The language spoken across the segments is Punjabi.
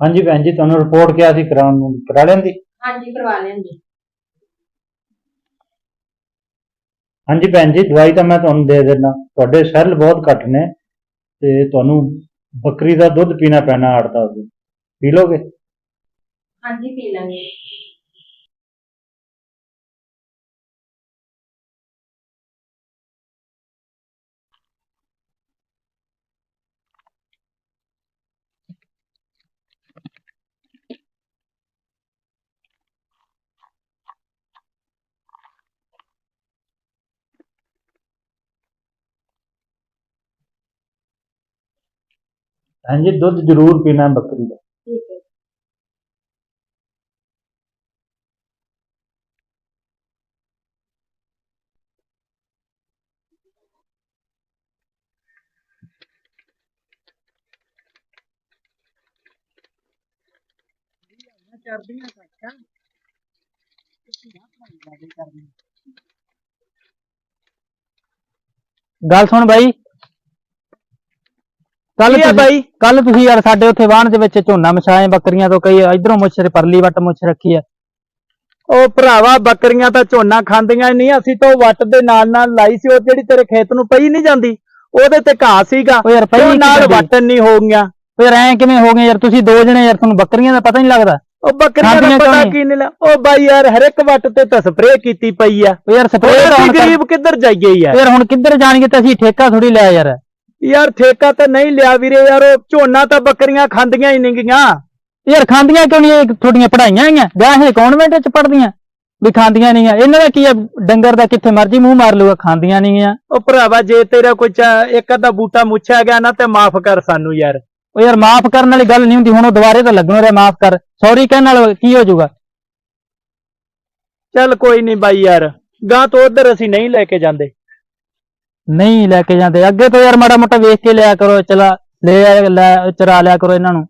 ਹਾਂਜੀ ਭੈਣ ਜੀ ਤੁਹਾਨੂੰ ਰਿਪੋਰਟ ਕਿਹਾ ਸੀ ਕਰਾਉਣ ਨੂੰ ਕਰਾ ਲੈਂਦੀ ਹਾਂਜੀ ਕਰਵਾ ਲੈਂਦੇ ਹਾਂਜੀ ਭੈਣ ਜੀ ਦਵਾਈ ਤਾਂ ਮੈਂ ਤੁਹਾਨੂੰ ਦੇ ਦਿੰਦਾ। ਤੁਹਾਡੇ ਸੈੱਲ ਬਹੁਤ ਘੱਟ ਨੇ ਤੇ ਤੁਹਾਨੂੰ ਬੱਕਰੀ ਦਾ ਦੁੱਧ ਪੀਣਾ ਪੈਣਾ ਆੜਦਾ ਪੀ ਲੋਗੇ ਹਾਂਜੀ ਪੀ ਲਾਂਗੇ। ਹਾਂਜੀ ਦੁੱਧ ਜ਼ਰੂਰ ਪੀਣਾ ਬੱਕਰੀ ਦਾ। ਠੀਕ ਹੈ। ਗੱਲ ਸੁਣ ਬਾਈ। ਕੱਲ ਕੀ ਆ ਬਾਈ? ਕੱਲ ਤੁਸੀਂ ਯਾਰ ਸਾਡੇ ਉੱਥੇ ਵਾਹਣ ਦੇ ਵਿੱਚ ਝੋਨਾ ਮਛਾਏ ਬੱਕਰੀਆਂ ਤੋਂ ਕਈ ਇਧਰੋਂ ਮੁੱਛ ਪਰਲੀ ਵੱਟ ਮੁੱਛ ਰੱਖੀ ਆ। ਉਹ ਭਰਾਵਾ ਬੱਕਰੀਆਂ ਤਾਂ ਝੋਨਾ ਖਾਂਦੀਆਂ ਹੀ ਨਹੀਂ ਅਸੀਂ ਤਾਂ ਉਹ ਵੱਟ ਦੇ ਨਾਲ ਨਾਲ ਲਾਈ ਸੀ ਉਹ ਜਿਹੜੀ ਤੇਰੇ ਖੇਤ ਨੂੰ ਪਈ ਨਹੀਂ ਜਾਂਦੀ ਉਹਦੇ ਤੇ ਘਾਹ ਸੀਗਾ। ਉਹ ਯਾਰ ਉਹ ਪਈ ਨਾਲ? ਵੱਟ ਨਹੀਂ ਹੋ ਗਈਆਂ ਯਾਰ ਐ ਕਿਵੇਂ ਹੋ ਗਏ ਯਾਰ ਤੁਸੀਂ ਦੋ ਜਣੇ ਯਾਰ ਤੁਹਾਨੂੰ ਬੱਕਰੀਆਂ ਦਾ ਪਤਾ ਨਹੀਂ ਲੱਗਦਾ। ਉਹ ਬੱਕਰੀਆਂ ਦਾ ਖਾਂਦੀਆਂ ਪਤਾ? ਕੀ ਨਹੀਂ ਲਾ ਉਹ ਬਾਈ ਯਾਰ ਹਰ ਇੱਕ ਵੱਟ ਤੇ ਤਾਂ ਸਪਰੇਅ ਕੀਤੀ ਪਈ ਆ। ਉਹ ਯਾਰ ਸਪਰੇਅ ਹੁਣ ਗਰੀਬ ਕਿੱਧਰ ਜਾਈਏ ਯਾਰ? ਯਾਰ ਹੁਣ ਕਿੱਧਰ ਜਾਣਗੇ ਤੇ ਅਸੀਂ ਠੇਕਾ ਥੋੜੀ ਲਿਆ ਯਾਰ। ਯਾਰ ਠੇਕਾ ਤਾਂ ਨਹੀਂ ਲਿਆ ਵੀਰੇ ਯਾਰ ਉਹ ਝੋਨਾ ਤਾਂ ਬੱਕਰੀਆਂ ਖਾਂਦੀਆਂ ਹੀ ਨਹੀਂ ਗੀਆਂ ਯਾਰ ਖਾਂਦੀਆਂ ਕਿਉਂ ਨਹੀਂ ਇਹ ਤੁਹਾਡੀਆਂ ਪੜਾਈਆਂ ਆਈਆਂ ਵਿਆਹੇ ਕਨਵੈਂਟ ਚ ਪੜਦੀਆਂ ਵੀ ਖਾਂਦੀਆਂ ਨਹੀਂ ਆ। ਇਹਨਾਂ ਦਾ ਕੀ ਆ? ਡੰਗਰ ਦਾ ਕਿੱਥੇ ਮਰਜ਼ੀ ਮੂੰਹ ਮਾਰ ਲੂਗਾ ਖਾਂਦੀਆਂ ਨਹੀਂ ਆ। ਉਹ ਭਰਾਵਾ ਜੇ ਤੇਰਾ ਕੋਈ ਚਾ- ਇੱਕ ਅੱਧਾ ਬੂਟਾ ਮੁੱਛਿਆ ਗਿਆ ਨਾ ਤੇ ਮਾਫ ਕਰ ਸਾਨੂੰ ਯਾਰ। ਉਹ ਯਾਰ ਮਾਫ ਕਰਨ ਵਾਲੀ ਗੱਲ ਨਹੀਂ ਹੁੰਦੀ। ਹੁਣ ਉਹ ਦੁਬਾਰੇ ਤਾਂ ਲੱਗਣੋਂ ਰਿਹਾ ਮਾਫ ਕਰ। ਸੌਰੀ ਕਹਿਣ ਨਾਲ ਕੀ ਹੋ ਜਾਊਗਾ? ਚੱਲ ਕੋਈ ਨਹੀਂ ਬਾਈ ਯਾਰ। ਗਾਂ ਤੋਂ ਉਧਰ ਅਸੀਂ ਨਹੀਂ ਲੈ ਕੇ ਜਾਂਦੇ। ਨਹੀਂ ਲੈ ਕੇ ਜਾਂਦੇ। ਅੱਗੇ ਤੋਂ ਯਾਰ ਮਾੜਾ ਮੋਟਾ ਵੇਖ ਕੇ ਲਿਆ ਕਰੋ ਚਲਾ ਲੈ ਆਇਆ- ਲੈ ਚਰਾ ਲਿਆ ਕਰੋ ਇਹਨਾਂ ਨੂੰ।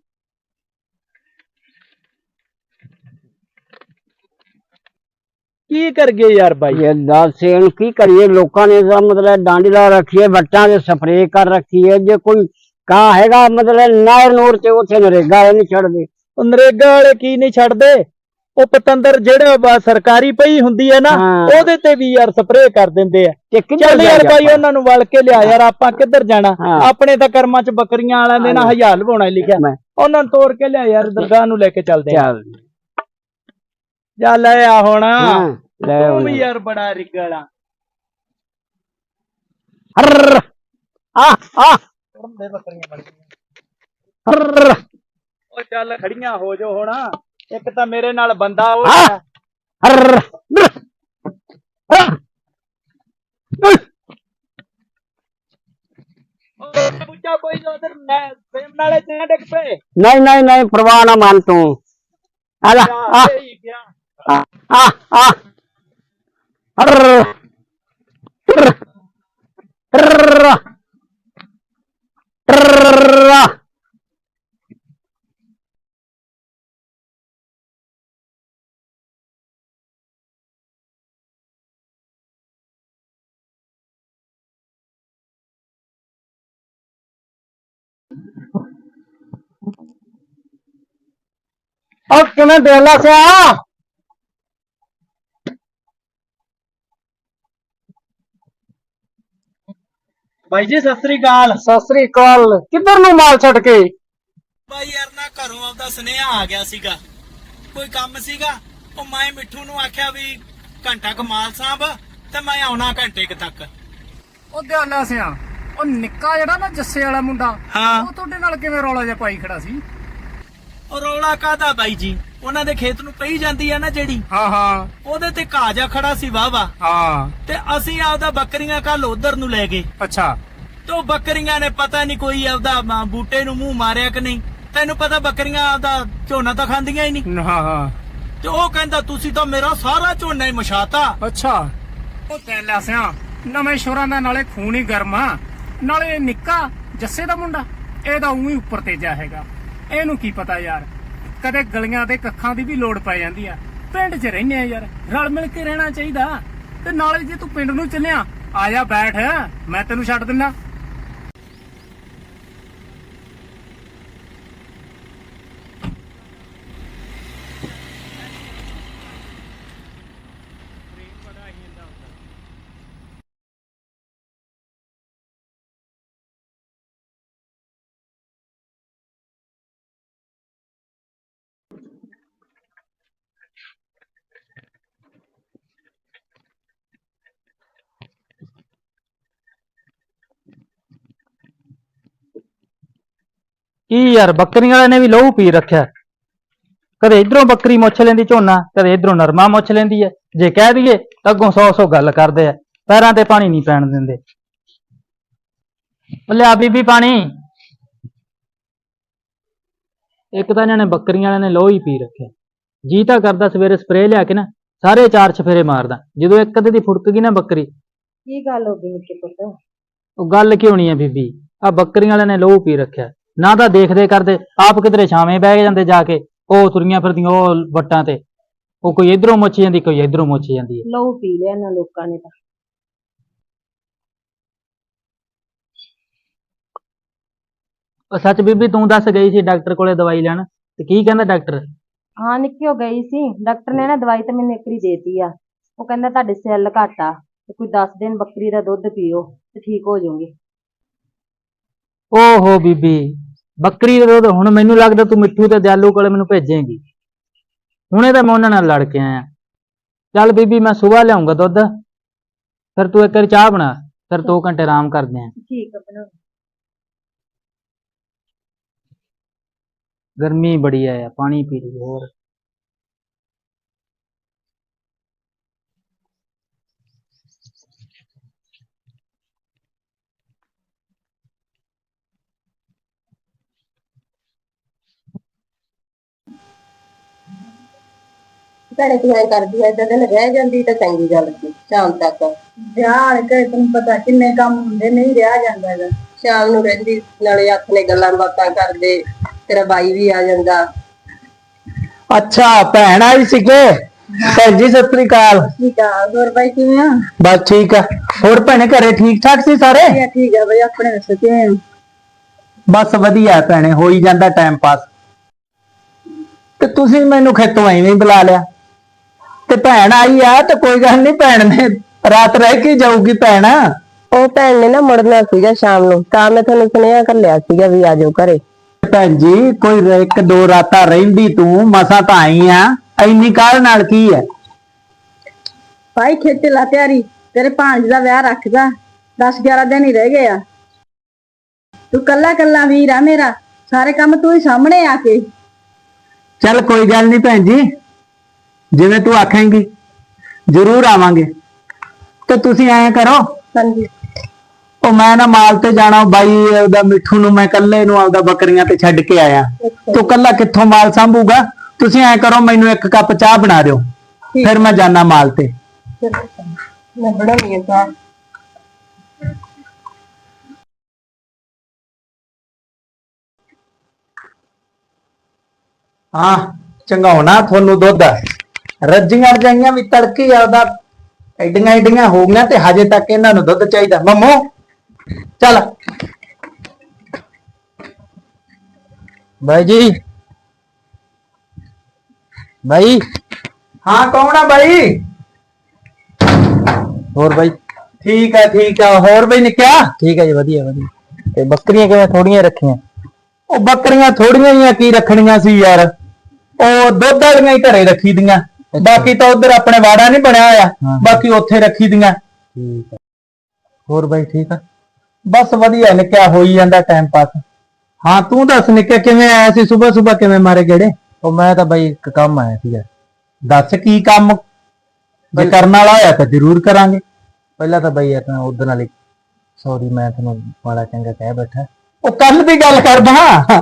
ਕੀ ਕਰਗੇ ਯਾਰ ਬਾਈ? ਇਹ ਦੱਸ ਇਹਨੂੰ ਕੀ ਕਰੀਏ? ਲੋਕਾਂ ਨੇ ਤਾਂ ਮਤਲਬ ਡਾਂਡੀ ਲਾ ਰੱਖੀ ਹੈ ਵੱਟਾਂ ਦੇ ਸਪਰੇਅ ਕਰ ਰੱਖੀ ਹੈ। ਜੇ ਕੋਈ ਕਾ ਹੈਗਾ ਮਤਲਬ ਨਹਿਰ ਨੂਰ ਤੇ ਉੱਥੇ ਨਰੇਗਾ ਵਾਲੇ ਨਹੀਂ ਛੱਡਦੇ। ਉਹ ਨਰੇਗਾ ਵਾਲੇ ਕੀ ਨਹੀਂ ਛੱਡਦੇ? ਉਹ ਪਤੰਦਰ ਜਿਹੜੇ ਸਰਕਾਰੀ ਪਈ ਹੁੰਦੀ ਹੈ ਨਾ ਹਾਂ। ਉਹਦੇ ਤੇ ਵੀ ਯਾਰ ਸਪਰੇਅ ਕਰ ਦਿੰਦੇ ਆ। ਤੇ ਕਿੱਧਰ ਚੱਲ ਯਾਰ ਜਾਈਏ ਬਾਈ ਆਪਾਂ? ਉਹਨਾਂ ਨੂੰ ਵਲ ਕੇ ਲਿਆ ਯਾਰ ਆਪਾਂ ਕਿੱਧਰ ਜਾਣਾ? ਹਾਂ। ਆਪਣੇ ਤਾਂ ਕਰਮਾਂ 'ਚ ਬੱਕਰੀਆਂ ਵਾਲਿਆਂ ਦੇ ਨਾ ਹਾਂ। ਹਜ਼ਾਰ ਲਵਾਉਣਾ ਲਿਖਿਆ। ਮੈਂ- ਉਹਨਾਂ ਨੂੰ ਤੋੜ ਕੇ ਲਿਆ ਯਾਰ ਦਰਗਾਹ ਨੂੰ ਲੈ ਕੇ ਚੱਲਦੇ ਆ। ਚੱਲ। ਜਾ ਲੈ ਆ ਹੁਣ। ਹਾਂ ਲੈ ਤੂੰ। ਵੀ ਯਾਰ ਬੜਾ ਰਿਗੜਾ ਹਰਰ। ਆ ਆ। ਬੱਕਰੀਆਂ ਬਣ ਗਈਆਂ। ਹਰਰ। ਉਹ ਚੱਲ ਖੜੀਆਂ ਹੋ ਜੋ ਹੁਣ। ਇੱਕ ਤਾਂ ਮੇਰੇ ਨਾਲ ਬੰਦਾ ਉਹ ਹਾਂ। ਹੈ। ਹਰਰ ਉਹ ਬੁੱਝਾ ਕੋਈ ਉਧਰ ਸੇਮ ਨਾਲੇ ਤੇ ਡਿੱਗ ਪਏ ਨਹੀਂ ਨਹੀਂ ਨਹੀਂ ਪਰਵਾਹ ਨਾ ਮੰਨ ਤੂੰ ਆ ਲੈ ਆ ਜਾ ਹੀ ਗਿਆ ਆ ਆ ਆ ਹਰਰ ਹਰਰ ਉਹ ਕਿਵੇਂ ਦੇਲਾ ਸਿਆ? ਬਾਈ ਜੀ ਸਤਿ ਸ੍ਰੀ ਅਕਾਲ। ਸਤਿ ਸ੍ਰੀ ਅਕਾਲ। ਕਿੱਧਰ ਨੂੰ ਮਾਲ ਛੱਡ ਕੇ? ਬਾਈ ਯਾਰ ਨਾ ਘਰੋਂ ਆਪਦਾ ਸੁਨੇਹਾ ਆ ਗਿਆ ਸੀਗਾ। ਕੋਈ ਕੰਮ ਸੀਗਾ? ਉਹ ਮੈਂ ਮਿੱਠੂ ਨੂੰ ਆਖਿਆ ਵੀ ਘੰਟਾ ਕਮਾਲ ਸਾਹਿਬ ਤੇ ਮੈਂ ਆਉਣਾ ਘੰਟੇ ਕੁ ਤੱਕ। ਉਹ ਦਿਆਲਾ ਸਿਆ। ਉਹ ਨਿੱਕਾ ਜਿਹੜਾ ਨਾ ਜੱਸੇ ਵਾਲਾ ਮੁੰਡਾ ਹਾਂ। ਉਹ ਤੁਹਾਡੇ ਨਾਲ ਕਿਵੇਂ ਰੌਲਾ ਜਿਹਾ ਪਾਈ ਖੜਾ ਸੀ? ਉਹ ਰੌਲਾ ਕਾਦਾ ਬਾਈ ਜੀ? ਉਹਨਾਂ ਦੇ ਖੇਤ ਨੂੰ ਪਈ ਜਾਂਦੀ ਆ ਨਾ ਜਿਹੜੀ। ਹਾਂ ਹਾਂ। ਉਹਦੇ ਤੇ ਘਾਹ ਜਾ ਖੜਾ ਸੀ ਵਾਵਾ ਹਾਂ। ਤੇ ਅਸੀਂ ਆਪਦਾ ਬੱਕਰੀਆਂ ਕੱਲ ਉਧਰ ਨੂੰ ਲੈ ਗਏ। ਅੱਛਾ। ਤੇ ਉਹ ਬੱਕਰੀਆਂ ਨੇ ਪਤਾ ਨਹੀਂ ਕੋਈ ਆਪਦਾ ਬੂਟੇ ਨੂੰ ਮੂੰਹ ਮਾਰਿਆ ਕਿ ਨਹੀਂ। ਤੈਨੂੰ ਪਤਾ ਬੱਕਰੀਆਂ ਆਪਦਾ ਝੋਨਾ ਤਾਂ ਖਾਂਦੀਆਂ ਹੀ ਨਹੀਂ। ਹਾਂ ਹਾਂ। ਤੇ ਉਹ ਕਹਿੰਦਾ ਤੁਸੀਂ ਤਾਂ ਮੇਰਾ ਸਾਰਾ ਝੋਨਾ ਹੀ ਮਸ਼ਾਤਾ ਅੱਛਾ। ਉਹ ਦਿਆਲਾ ਸਿਆ ਨਵੇਂ ਸ਼ੋਰਾਂ ਦਾ ਨਾਲੇ ਖੂਨ ਹੀ ਗਰਮ ਆ। ਨਾਲੇ ਇਹ ਨਿੱਕਾ ਜੱਸੇ ਦਾ ਮੁੰਡਾ, ਇਹਦਾ ਉਹੀ ਉੱਪਰ ਤੇਜਾ ਹੈਗਾ। ਇਹਨੂੰ ਕੀ ਪਤਾ ਯਾਰ, ਕਦੇ ਗਲੀਆਂ ਤੇ ਕੱਖਾਂ ਦੀ ਵੀ ਲੋੜ ਪੈ ਜਾਂਦੀ ਆ। ਪਿੰਡ 'ਚ ਰਹਿੰਦੇ ਆ ਯਾਰ, ਰਲ ਮਿਲ ਕੇ ਰਹਿਣਾ ਚਾਹੀਦਾ। ਤੇ ਨਾਲੇ ਜੇ ਤੂੰ ਪਿੰਡ ਨੂੰ ਚੱਲਿਆ, ਆ ਜਾ ਬੈਠ, ਮੈਂ ਤੈਨੂੰ ਛੱਡ ਦਿੰਦਾ। ਕੀ ਯਾਰ ਬੱਕਰੀਆਂ ਵਾਲੇ ਨੇ ਵੀ ਲਹੂ ਪੀ ਰੱਖਿਆ। ਕਦੇ ਇਧਰੋਂ ਬੱਕਰੀ ਮੁੱਛ ਲੈਂਦੀ ਝੋਨਾ ਕਦੇ ਇਧਰੋਂ ਨਰਮਾ ਮੁੱਛ ਲੈਂਦੀ ਹੈ ਜੇ ਕਹਿ ਦਈਏ ਤਾਂ ਅੱਗੋਂ ਸੌ ਸੌ ਗੱਲ ਕਰਦੇ ਆ ਪੈਰਾਂ ਤੇ ਪਾਣੀ ਨਹੀਂ ਪੈਣ ਦਿੰਦੇ। ਲਿਆ ਬੀਬੀ ਪਾਣੀ। ਇੱਕ ਤਾਂ ਇਹਨਾਂ ਨੇ ਬੱਕਰੀਆਂ ਵਾਲਿਆਂ ਨੇ ਲੋਹ ਹੀ ਪੀ ਰੱਖਿਆ। ਜੀ ਤਾਂ ਕਰਦਾ ਸਵੇਰੇ ਸਪਰੇਅ ਲਿਆ ਕੇ ਨਾ ਸਾਰੇ ਚਾਰ ਚਫੇਰੇ ਮਾਰਦਾ। ਜਦੋਂ ਇੱਕ ਅੱਧੇ ਦੀ ਫੁੜਕ ਗਈ ਨਾ ਬੱਕਰੀ ਕੀ ਗੱਲ ਹੋ ਗਈ ਮਿੱਕੇ ਪੁੱਤ? ਉਹ ਗੱਲ ਕਿਉਂ ਨਹੀਂ ਹੈ ਬੀਬੀ? ਆ ਬੱਕਰੀਆਂ ਵਾਲਿਆਂ ਨੇ ਲੋਹ ਪੀ ਰੱਖਿਆ। ਨਾ ਤਾਂ ਦੇਖਦੇ ਕਰਦੇ ਆਪ ਕਿਧਰੇ ਛਾਵੇਂ ਬਹਿ ਜਾਂਦੇ ਜਾ ਕੇ ਉਹ ਤੁਰੀਆਂ ਫਿਰਦੀਆਂ ਉਹ ਵੱਟਾਂ ਤੇ। ਉਹ ਕੋਈ ਇਧਰੋਂ ਮੁੱਛ ਜਾਂਦੀ ਕੋਈ ਇਧਰੋਂ ਮੁੱਛ ਜਾਂਦੀ ਹੈ। ਲਹੂ ਪੀ ਲਿਆ ਇਹਨਾਂ ਲੋਕਾਂ ਨੇ ਤਾਂ। ਉਹ ਸੱਚ ਬੀਬੀ ਤੂੰ ਦੱਸ ਗਈ ਸੀ ਡਾਕਟਰ ਕੋਲੇ ਦਵਾਈ ਲੈਣ? ਤੇ ਕੀ ਕਹਿੰਦਾ ਡਾਕਟਰ? ਹਾਂ ਨਿੱਕੀ ਹੋ ਗਈ ਸੀ। ਡਾਕਟਰ ਨੇ ਨਾ ਦਵਾਈ ਤਾਂ ਮੈਨੂੰ ਇੱਕ ਵਾਰੀ ਦੇਤੀ ਆ। ਉਹ ਕਹਿੰਦਾ ਤੁਹਾਡੇ ਸੈੱਲ ਘੱਟ ਆ। ਤੇ ਕੋਈ 10 ਦਿਨ ਬੱਕਰੀ ਦਾ ਦੁੱਧ ਪੀਓ ਤੇ ਠੀਕ ਹੋ ਜਾਓਗੇ। ਓਹੋ ਬੀਬੀ ਬੱਕਰੀ ਦਾ ਦੁੱਧ ਹੁਣ ਮੈਨੂੰ ਲੱਗਦਾ ਤੂੰ ਮਿੱਠੂ ਤੇ ਦਿਆਲੂ ਕੋਲੇ ਮੈਨੂੰ ਭੇਜੇਂਗੀ। ਹੁਣੇ ਤਾਂ ਮੈਂ ਉਹਨਾਂ ਨਾਲ ਲੜ ਕੇ ਆਇਆ। ਚੱਲ ਬੀਬੀ ਮੈਂ ਸਵੇਰ ਲਿਆਉਂਗਾ ਦੁੱਧ। ਫਿਰ ਤੂੰ ਇੱਕ ਵਾਰੀ ਚਾਹ ਬਣਾ ਫਿਰ 2 ਘੰਟੇ ਆਰਾਮ ਕਰਦੇ ਆਂ। ਠੀਕ ਆ ਬਣਾ ਗਰਮੀ ਬੜੀ ਆ ਯਾਰ ਪਾਣੀ ਪੀ ਲਈ ਹੋਰ। ਭੈਣੇ ਤੂੰ ਐ ਕਰਦੀ ਐ ਇਦਾਂ ਦਿਨ ਰਹਿ ਜਾਂਦੀ ਤਾਂ ਚੰਗੀ ਗੱਲ ਸੀ ਸ਼ਾਮ ਤੱਕ। ਵਿਆਹ ਘਰੇ ਤੈਨੂੰ ਪਤਾ ਕਿੰਨੇ ਕੰਮ ਹੁੰਦੇ ਨਹੀਂ ਰਿਹਾ ਜਾਂਦਾ ਹੈਗਾ। ਸ਼ਾਮ ਨੂੰ ਰਹਿੰਦੀ ਨਾਲੇ ਹੱਥ ਨੇ ਗੱਲਾਂ ਬਾਤਾਂ ਕਰਦੇ ਤੇਰਾ ਬਾਈ ਵੀ ਆ ਜਾਂਦਾ। ਅੱਛਾ ਭੈਣ ਆਈ ਸੀਗੇ? ਭੈਣ ਜੀ ਸਤਿ ਸ੍ਰੀ ਅਕਾਲ। ਠੀਕ ਆ ਹੋਰ ਬਾਈ ਕਿਵੇਂ ਆ? ਬਸ ਠੀਕ ਆ। ਹੋਰ ਭੈਣੇ ਘਰੇ ਠੀਕ ਠਾਕ ਸੀ ਸਾਰੇ? ਠੀਕ ਆ ਠੀਕ ਆ ਬਈ ਆਪਣੇ ਦੱਸੋ ਕਿਵੇਂ ਆ? ਬਸ ਵਧੀਆ ਭੈਣੇ ਹੋ ਹੀ ਜਾਂਦਾ ਟਾਈਮ ਪਾਸ ਤੇ ਤੁਸੀਂ ਮੈਨੂੰ ਖੇਤੋਂ ਐਵੇਂ ਹੀ ਬੁਲਾ ਲਿਆ। ਤੇ ਭੈਣ ਆਈ ਆ ਤੇ ਕੋਈ ਗੱਲ ਨਹੀਂ ਭੈਣ ਨੇ ਰਾਤ ਰਹਿ ਕੇ ਜਾਊਗੀ ਭੈਣ। ਉਹ ਭੈਣ ਨੇ ਨਾ ਮੁੜਨਾ ਸੀਗਾ ਸ਼ਾਮ ਨੂੰ ਤਾਂ ਮੈਂ ਤੁਹਾਨੂੰ ਸੁਨੇਹਾ ਕਰ ਲਿਆ ਸੀਗਾ ਵੀ ਆ ਜਾਓ ਘਰੇ। ਭੈਣ ਜੀ ਕੋਈ ਰ- ਇੱਕ ਦੋ ਰਾਤਾਂ ਰਹਿੰਦੀ ਤੂੰ ਮਸਾਂ ਤਾਂ ਆਈ ਆ ਇੰਨੀ ਕਾਲ ਨਾਲ ਕੀ ਹੈ? ਭਾਈ ਖੇਤੇ ਲਾ ਤਿਆਰੀ ਤੇਰੇ ਭਾਂਜ ਦਾ ਵਿਆਹ ਰੱਖਦਾ 10 11 ਦਿਨ ਹੀ ਰਹਿ ਗਏ ਆ। ਤੂੰ ਕੱਲਾ ਕੱਲਾ ਵੀਰ ਆ ਮੇਰਾ ਸਾਰੇ ਕੰਮ ਤੂੰ ਹੀ ਸਾਹਮਣੇ ਆ ਕੇ। ਚੱਲ ਕੋਈ ਗੱਲ ਨਹੀਂ ਭੈਣ ਜੀ ਜਿਵੇਂ ਤੂੰ ਆਖੇਂਗੀ ਜ਼ਰੂਰ ਆਵਾਂਗੇ। ਤੇ ਤੁਸੀਂ ਐਂ ਕਰੋ ਹਾਂਜੀ। ਉਹ ਮੈਂ ਨਾ ਮਾਲ ਤੇ ਜਾਣਾ ਬਾਈ ਉਹਦਾ ਮਿੱਠੂ ਨੂੰ ਮੈਂ ਕੱਲੇ ਨੂੰ ਆਪਦਾ ਬੱਕਰੀਆਂ ਤੇ ਛੱਡ ਕੇ ਆਇਆ। ਤੂੰ ਕੱਲਾ ਕਿੱਥੋਂ ਮਾਲ ਸੰਭੂਗਾ? ਤੁਸੀਂ ਐਂ ਕਰੋ ਮੈਨੂੰ ਇੱਕ ਕੱਪ ਚਾਹ ਬਣਾ ਦਿਓ। ਫਿਰ ਮੈਂ ਜਾਣਾ ਮਾਲ ਤੇ। ਮੈਂ ਬਣਾਉਣੀ ਚਾਹ। ਹਾਂ ਚੰਗਾਉਣਾ ਤੁਹਾਨੂੰ ਦੁੱਧ ਰੱਜੀਆਂ ਰਜਾਈਆਂ ਵੀ ਤੜਕੇ ਹੀ ਆਪਦਾ ਐਡੀਆਂ ਐਡੀਆਂ ਹੋ ਗਈਆਂ ਤੇ ਹਜੇ ਤੱਕ ਇਹਨਾਂ ਨੂੰ ਦੁੱਧ ਚਾਹੀਦਾ। ਮੰਮੋ ਚੱਲ। ਬਾਈ ਜੀ। ਬਾਈ। ਹਾਂ ਕੌਣ ਆ ਬਾਈ? ਹੋਰ ਬਾਈ। ਠੀਕ ਆ ਠੀਕ ਆ। ਹੋਰ ਬਈ ਨਿਕਿਆ? ਠੀਕ ਹੈ ਜੀ ਵਧੀਆ ਵਧੀਆ। ਤੇ ਬੱਕਰੀਆਂ ਕਿਵੇਂ ਥੋੜੀਆਂ ਰੱਖੀਆਂ? ਉਹ ਬੱਕਰੀਆਂ ਥੋੜੀਆਂ ਹੀ ਆ ਕੀ ਰੱਖਣੀਆਂ ਸੀ ਯਾਰ? ਉਹ ਦੁੱਧ ਵਾਲੀਆਂ ਹੀ ਘਰੇ ਰੱਖੀ ਦੀਆਂ। ਬਾਕੀ ਤਾਂ ਉਧਰ ਆਪਣੇ ਵਾੜਾ ਨਹੀਂ ਬਣਿਆ ਹੋਇਆ ਬਾਕੀ ਉੱਥੇ ਰੱਖੀ ਦੀਆਂ। ਠੀਕ ਹੈ ਹੋਰ ਬਾਈ ਠੀਕ ਆ? ਬਸ ਵਧੀਆ ਨਿਕਿਆ ਹੋਈ ਜਾਂਦਾ ਟਾਈਮ ਪਾਸ ਹਾਂ ਤੂੰ ਦੱਸ ਨਿਕਿਆ ਕਿਵੇਂ ਆਇਆ ਸੀ ਸਵੇਰ ਸਵੇਰ ਕਿਵੇਂ ਮਾਰੇ ਗੇੜੇ? ਉਹ ਮੈਂ ਤਾਂ ਬਾਈ ਇੱਕ ਕੰਮ ਆਇਆ ਸੀਗਾ। ਦੱਸ ਕੀ ਕੰਮ? ਜੇ ਕਰਨ ਵਾਲਾ ਹੋਇਆ ਤਾਂ ਜ਼ਰੂਰ ਕਰਾਂਗੇ। ਪਹਿਲਾਂ ਤਾਂ ਬਾਈ ਆਪਣਾ ਉਧਰ ਵਾਲੀ ਸੌਰੀ ਮੈਂ ਤੁਹਾਨੂੰ ਮਾੜਾ ਚੰਗਾ ਕਹਿ ਬੈਠਾ। ਉਹ ਕੱਲ ਦੀ ਗੱਲ ਕਰਦਾ।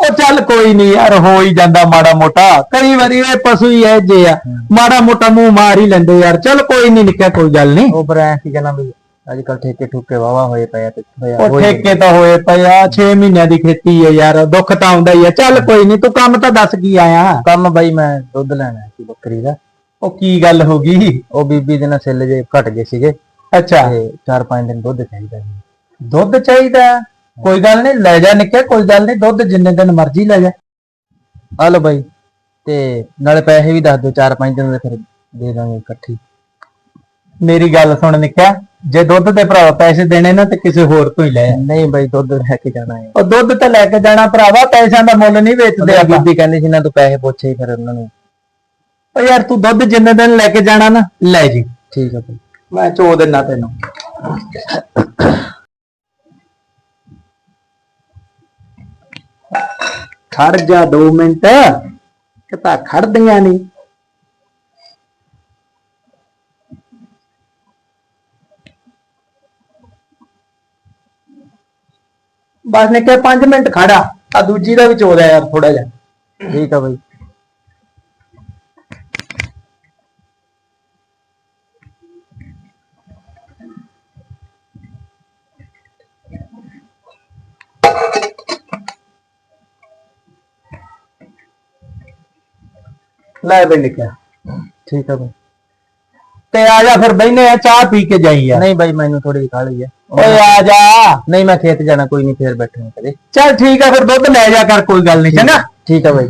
ਉਹ ਚੱਲ ਕੋਈ ਨਹੀਂ ਯਾਰ ਹੋ ਹੀ ਜਾਂਦਾ ਮਾੜਾ ਮੋਟਾ। ਕਈ ਵਾਰੀ ਇਹ ਪਸ਼ੂ ਹੀ ਐ ਜੇ ਆ। ਮਾੜਾ ਮੋਟਾ ਮੂੰਹ ਮਾਰ ਹੀ ਲੈਂਦੇ ਯਾਰ। ਚੱਲ ਕੋਈ ਨਹੀਂ ਨਿਕਿਆ ਕੋਈ ਗੱਲ ਨਹੀਂ ਉਹ ਪਰ ਐ ਸੀ ਕਹਿੰਦਾ ਵੀ ਅੱਜ ਕੱਲ ਠੇਕੇ ਠੁਕੇ ਵਾਵਾ ਹੋਏ ਪਏ ਆ ਤੇ ਉਹ ਠੇਕੇ ਤਾਂ ਹੋਏ ਪਏ ਆ 6 ਮਹੀਨਿਆਂ ਦੀ ਖੇਤੀ ਹੈ ਯਾਰ ਦੁੱਖ ਤਾਂ ਆਉਂਦਾ ਹੀ ਆ। ਚੱਲ ਕੋਈ ਨਹੀਂ ਤੂੰ ਕੰਮ ਤਾਂ ਦੱਸ ਕੀ ਆਇਆ। ਕੰਮ ਬਾਈ ਮੈਂ ਦੁੱਧ ਲੈਣਾ ਸੀ ਬੱਕਰੀ ਦਾ। ਉਹ ਕੀ ਗੱਲ ਹੋ ਗਈ? ਉਹ ਬੀਬੀ ਦੇ ਨਾਲ ਸੈੱਲ ਜੇ ਘਟ ਗਏ ਸੀਗੇ। ਅੱਛਾ। ਤੇ 4-5 ਦਿਨ ਦੁੱਧ ਚਾਹੀਦਾ ਸੀ। ਦੁੱਧ ਚਾਹੀਦਾ। ਕੋਈ ਗੱਲ ਨਹੀਂ ਲੈ ਜਾ ਨਿੱਕੇ ਕੋਈ ਗੱਲ ਨਹੀਂ ਦੁੱਧ ਜਿੰਨੇ ਦਿਨ ਮਰਜ਼ੀ ਲੈ ਜਾ। ਆ ਲਓ ਬਾਈ ਤੇ ਨਾਲੇ ਪੈਸੇ ਵੀ ਦੱਸ ਦਿਓ 4-5 ਦਿਨ ਦੇ ਫਿਰ ਦੇ ਦਾਂਗੇ ਇਕੱਠੀ। ਮੇਰੀ ਗੱਲ ਸੁਣ ਨਿੱਕਿਆ ਜੇ ਦੁੱਧ ਤੇ ਭਰਾਵਾ ਪੈਸੇ ਦੇਣੇ ਨਾ ਤੇ ਕਿਸੇ ਹੋਰ ਤੋਂ ਹੀ ਲੈ ਆ। ਨਹੀਂ ਬਾਈ ਦੁੱਧ ਲੈ ਕੇ ਜਾਣਾ ਹੈ। ਉਹ ਦੁੱਧ ਤੇ ਲੈ ਕੇ ਜਾਣਾ ਭਰਾਵਾ ਪੈਸਿਆਂ ਦਾ ਮੁੱਲ ਨਹੀਂ ਵੇਚਦੇ ਆਪਾਂ। ਬੀਬੀ ਕਹਿੰਦੀ ਸੀ ਨਾ ਤੂੰ ਪੈਸੇ ਪੁੱਛੇ ਫਿਰ ਉਹਨਾਂ ਨੂੰ। ਉਹ ਯਾਰ ਤੂੰ ਦੁੱਧ ਜਿੰਨੇ ਦਿਨ ਲੈ ਕੇ ਜਾਣਾ ਨਾ ਲੈ ਜੀ। ਠੀਕ ਆ ਬਾਈ। ਮੈਂ ਚੋ ਦਿੰਨਾ ਤੈਨੂੰ। ਖੜ ਜਾ 2 ਮਿੰਟ। ਕਿ ਤਾਂ ਖੜਦੀਆਂ ਨਹੀਂ ਬਸ ਨੇ ਕਿਹਾ 5 ਮਿੰਟ ਖੜਾ। ਆ ਦੂਜੀ ਦਾ ਵੀ ਚੋਦਾ ਯਾਰ ਥੋੜਾ ਜਿਹਾ। ਠੀਕ ਆ ਬਈ। ਲੈ ਬਈ ਨਿਕਿਆ। ਠੀਕ ਆ ਬਈ। ਤੇ ਆ ਜਾ ਫਿਰ ਬੈਨੇ ਆ ਚਾਹ ਪੀ ਕੇ ਜਾਈ ਯਾਰ ਨਹੀਂ ਬਾਈ ਮੈਨੂੰ ਥੋੜੀ ਖਾ ਲਈ ਹੈ ਓਏ ਆ ਜਾ। ਨਹੀਂ ਮੈਂ ਖੇਤ ਜਾਣਾ ਕੋਈ ਨਹੀਂ ਫੇਰ ਬੈਠੂਗਾ ਕਦੇ। ਚੱਲ ਠੀਕ ਆ ਫਿਰ ਦੁੱਧ ਲੈ ਜਾ ਕਰ ਕੋਈ ਗੱਲ ਨਹੀਂ ਚੰਗਾ। ਠੀਕ ਆ ਬਾਈ।